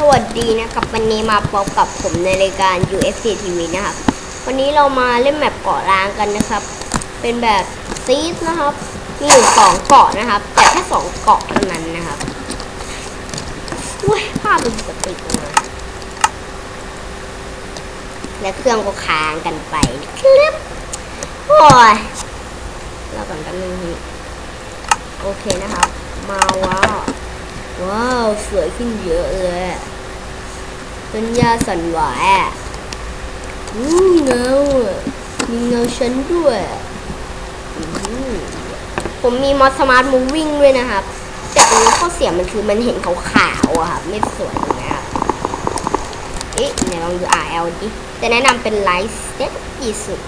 สวัสดีนะครับวันนี้มาพบกับผมในรายการ UFC TV นะครับ วันนี้เรามาเล่นแมปเกาะล้างกันนะครับ เป็นแบบซีดนะครับมีอยู่สองเกาะนะครับ แต่แค่สองเกาะเท่านั้นนะครับอุ้ยภาพเป็นปกติมาและเครื่องก็ค้างกันไปครับโอ้ยเราก่อนแป๊บนึงโอเคนะครับ มาว้า ว้าว สวยขึ้นเยอะเลยต้นหญ้าสันหวอะอู้เงาะมีเงาฉันด้วยผมมีมอสสมาร์ทมูวิ่งด้วยนะครับ แต่ตรงนี้ข้อเสียมันคือมันเห็นขาวๆอะครับไม่สวยนี้ครับเอ๊ะไหนลองดู RL ดิจะแนะนำเป็นไลท์เต็ปที่สุด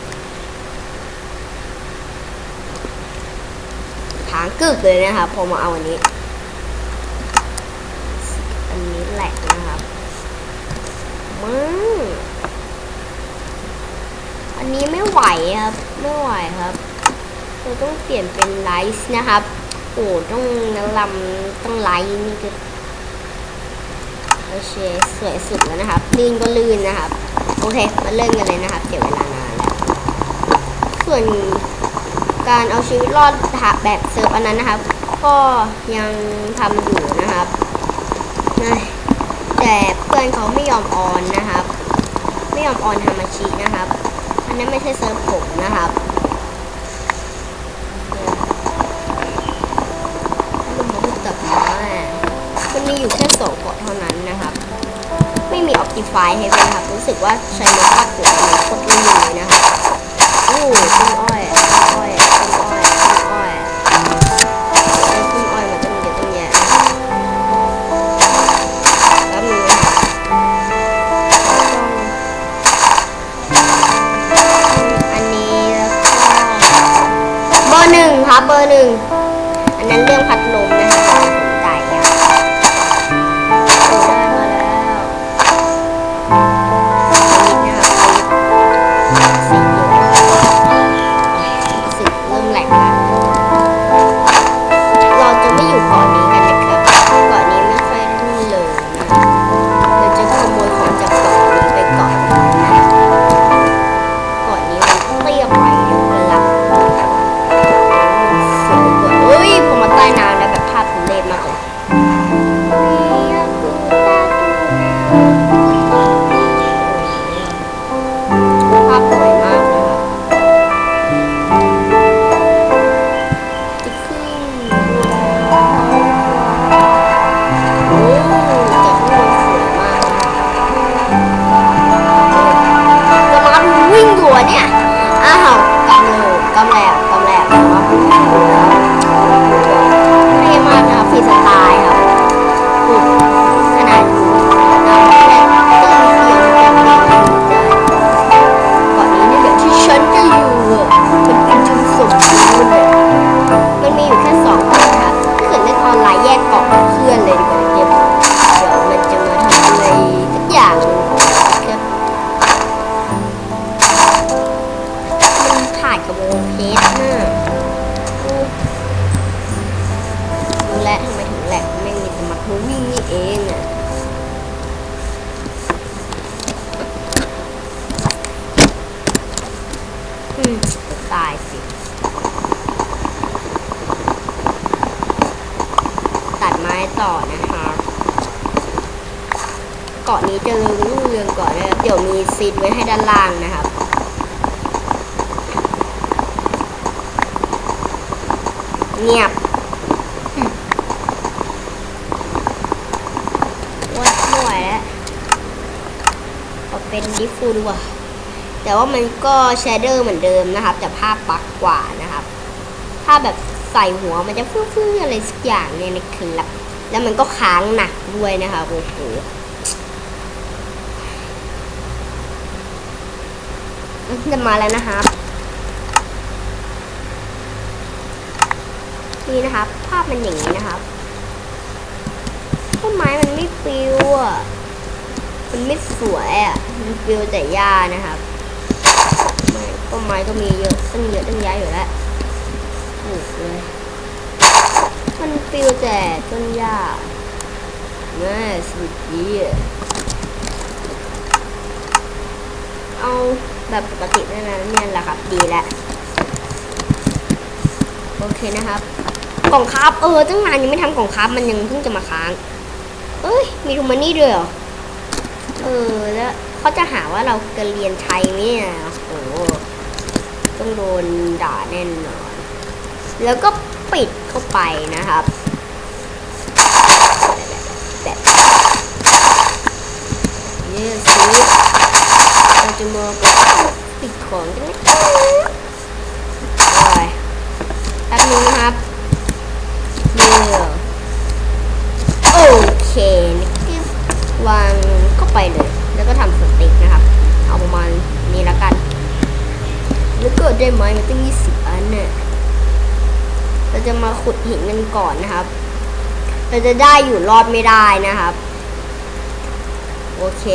ทางกึกเลยนะครับพอมาเอาอันนี้ อันนี้แหละนะครับมึงอันนี้ไม่ไหวครับ ไม่ไหวครับ เราต้องเปลี่ยนเป็นไลท์นะครับ โอ้ต้องนลำต้องไลท์นี่คือโอเคสวยสุดแล้วนะครับ ลื่นก็ลื่นนะครับ โอเค มาเริ่มกันเลยนะครับ เสียเวลานานแล้ว ส่วนการเอาชีวิตรอดแบบเซิร์ฟอันนั้นนะครับ ก็ยังทำอยู่นะครับนะแต่เพื่อนเขาไม่ยอมออนนะครับ ไม่ยอมออนฮามาชินะครับ นั้นไม่ใช่เซิร์ฟผมนะครับมันมาตับมามันมีอยู่แค่สองเกาะเท่านั้นนะครับ ไม่มีออปติฟายให้เป็นครับ รู้สึกว่าใช้รถภาคหัวมันโคตรลื่นเลยนะครับ โอ้ต้นอ้อย บอร์หนึ่ง อันนั้นเรื่องพัดลม เกาะนี้เจะเริญรุ่งเรืองก่อนนะเดี๋ยวมีซีดไว้ให้ด้านล่างนะครับ เงียบว่าไม่ไหวแล้วเอาเป็นดิฟูดีกว่าแต่ว่ามันก็แชเดอร์เหมือนเดิมนะครับ แต่ภาพปักกว่านะครับถ้าแบบใส่หัวมันจะฟื้อๆอะไรสักอย่างเนี่ยนะครับแล้วมันก็ค้างหนักด้วยนะคะโอ้โหมัน จะมาแล้วนะครับ นี่นะครับ ภาพมันอย่างนี้นะครับต้นไม้มันไม่ปิวอะมันไม่สวยอะมันปิวแต่หญ้านะครับไม่ต้นไม้ก็มีเยอะตั้งเยอะตั้งแยอยู่แล้วปลูกเลยมันปิวแต่ต้นหญ้าแม่สุดดีเอา แบบปกตินั่นนะเนี่ยแหละครับดีแล้วโอเคนะครับ กล่องคราฟเออตั้งนานยังไม่ทำกล่องคราฟมันยังเพิ่งจะมาค้าง เอ้ยมีทูมานี่ด้วยเหรอเออแล้วเขาจะหาว่าเราเกระเรียนไทยไหมเนี่ยโอ้ต้องโดนด่าแน่นอน แล้วก็ปิดเข้าไปนะครับแบบเยส เราจะมาปิดของกันนะครับโอ้ยแป๊บนึงนะครับเดี๋ยวโอเคนะครับวางเข้าไปเลย แล้วก็ทำสติ๊กนะครับ เอาประมาณนี้ล้วกัน แล้วก็ได้ไม้มาตั้ง20อันเนี่ยเราจะมาขุดหินกันก่อนนะครับ เราจะได้อยู่รอดไม่ได้นะครับ โอเค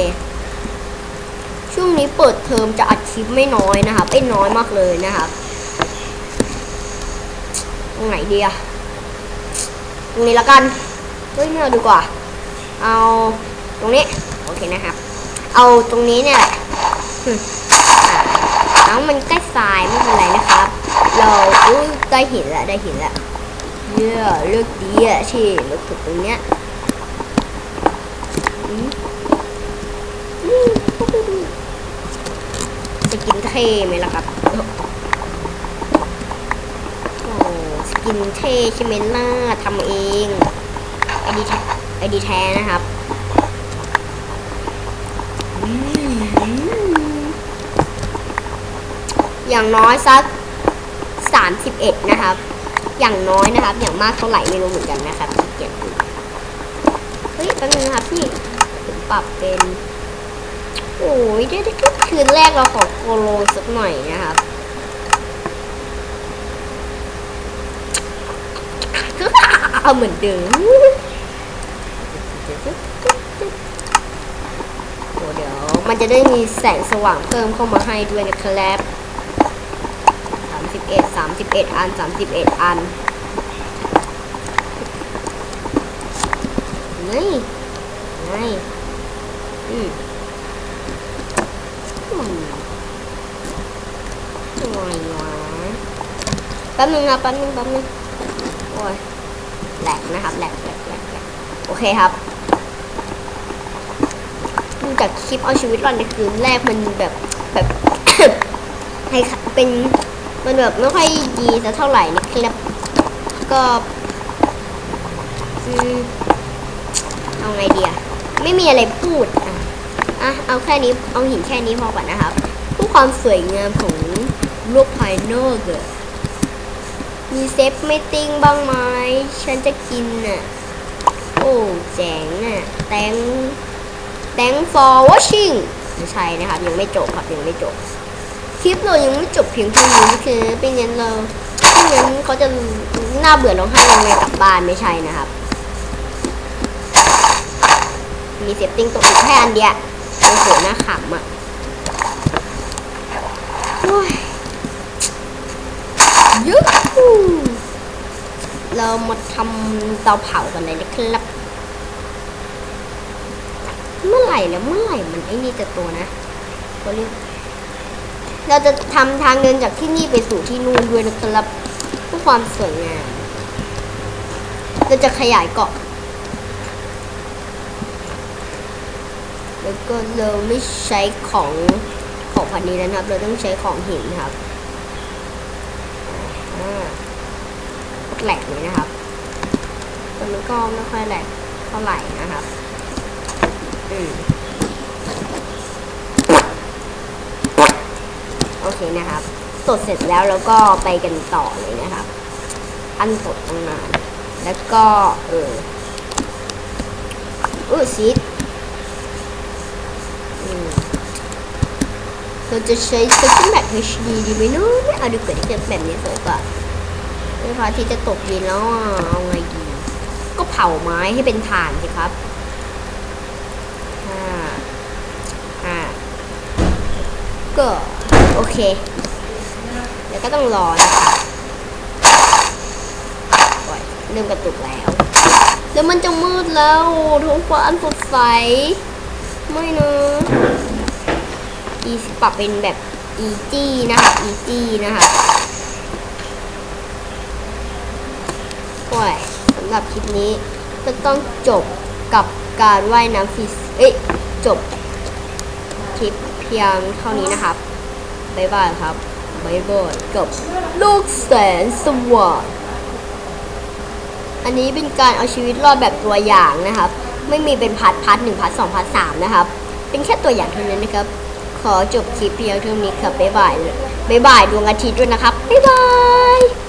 ช่วงนี้เปิดเทอมจะอัดคลิปไม่น้อยนะครับไอ้ยน้อยมากเลยนะครับตรงไหนดีอะตรงนี้ล้วกันเฮ้ยไม่เอาดีกว่า เอาตรงนี้โอเคนะครับ เอาตรงนี้เนี่ยแหละหึอ่าเอามันใกล้ทรายไม่เป็นไรนะครับ เราอุ้ยได้หินแล้วได้หินแล้วเยี่ยเลือกดีอะที่เราขุดตรงเนี้ยอืมอืมสกิน เท่ไหมล่ะครับ โอ้สกินเท่ใช่ไหมล่ะทำเองไอดีแท้ไอดีแท้นะครับอย่างน้อยสักสามสิบเอ็ดนะครับ อย่างน้อยนะครับ อย่างมากเท่าไหร่ไม่รู้เหมือนกันนะครับเกียจดูเฮ้ยแป๊บนึงนะครับพี่ผมปรับเป็น โอ้ยได้คืนแรกเราขอโกโลสักหน่อยนะครับเอาเหมือนเดิมโอ้เดี๋ยว มันจะได้มีแสงสว่างเพิ่มเข้ามาให้ด้วยนะครับสามสิบเอ็ดสามสิบเอ็ดอันสามสิบเอ็ดอันนี่นี่อืม หน่อยวะแป๊บนึงนะแป๊บนึงแป๊บนึงโอ้ยแหลกนะครับแหลกแหลกแหลกแหลกโอเคครับดูจากคลิปเอาชีวิตรอดในคืนแรกมันแบบแบบให้เป็นมันแบบไม่ค่อยดีสักเท่าไหร่นะครับก็อืมเอาไงดีอะไม่มีอะไรพูดอะ อะเอาแค่นี้เอาหินแค่นี้พอก่อนนะครับเพื่อความสวยงามของโลกภายนอกอมีเซฟไม่ติ้งบ้างไหมฉันจะกินน่ะ โอ้แจ๋งอะ thank thank for watching ไม่ใช่นะครับ ยังไม่จบครับยังไม่จบ คลิปเรายังไม่จบเพียงเท่านี้คือเป็นงั้นเราไม่งั้นเขาจะน่าเบื่อร้องไห้ยังไงกลับบ้านไม่ใช่นะครับ มีเซฟติ้งตรงอีกแค่อันเดียว โอ้โหน่าขำอะโอ้ยยูฮูเรามาทำเตาเผากันเลยนะครับ เมื่อไหร่แล้วเมื่อไหร่มันไอ้นี่จะตัวนะตัวนี้เราจะทำทางเดินจากที่นี่ไปสู่ที่นู่นด้วยนะครับเพื่อความสวยงาม เราจะขยายเกาะ แล้วก็เราไม่ใช้ของของพันนี้แล้วนะครับ เราต้องใช้ของหินครับอ่าแหลกเลยนะครับตัวนี้ก็ไม่ค่อยแหลกเท่าไหร่นะครับ อืมโอเคนะครับสดเสร็จแล้วแล้วก็ไปกันต่อเลยนะครับ อันสดตั้งนาน แล้วก็ เออเออซีดอืม เราจะใช้สกินแบ็ก HD ดีไหมเนาะไม่เอาดีกว่าที่จะแบบนี้สวยกว่าเมื่พอาทิตย์จะตกดินแล้วเอาไงดี ก็เผาไม้ให้เป็นถ่านสิครับห้าห้าก็โอเคแล้วก็ต้องรอนะคะโอ้ยเริ่มกระตุกแล้ว แล้วมันจะมืดแล้วท้องฟ้าอันสดใส ไม่นะ อีปรับเป็นแบบอีจี้นะคะอีจี้นะคะโอ้ยสำหรับคลิปนี้จะต้องจบกับการว่ายน้ำฟิสเอ้ยจบคลิปเพียงเท่านี้นะครับบ๊ายบายครับบ๊ายบายกับโลกแสนสว่างอันนี้เป็นการเอาชีวิตรอดแบบตัวอย่างนะครับ ไม่มีเป็นพาร์ทพาร์ทหนึ่งพาร์ทสองพาร์ทสามนะครับ เป็นแค่ตัวอย่างเท่านั้นนะครับ ขอจบคลิปเพียงเท่านี้ครับบ๊ายบายเลยบ๊ายบายดวงอาทิตย์ด้วยนะครับบ๊ายบาย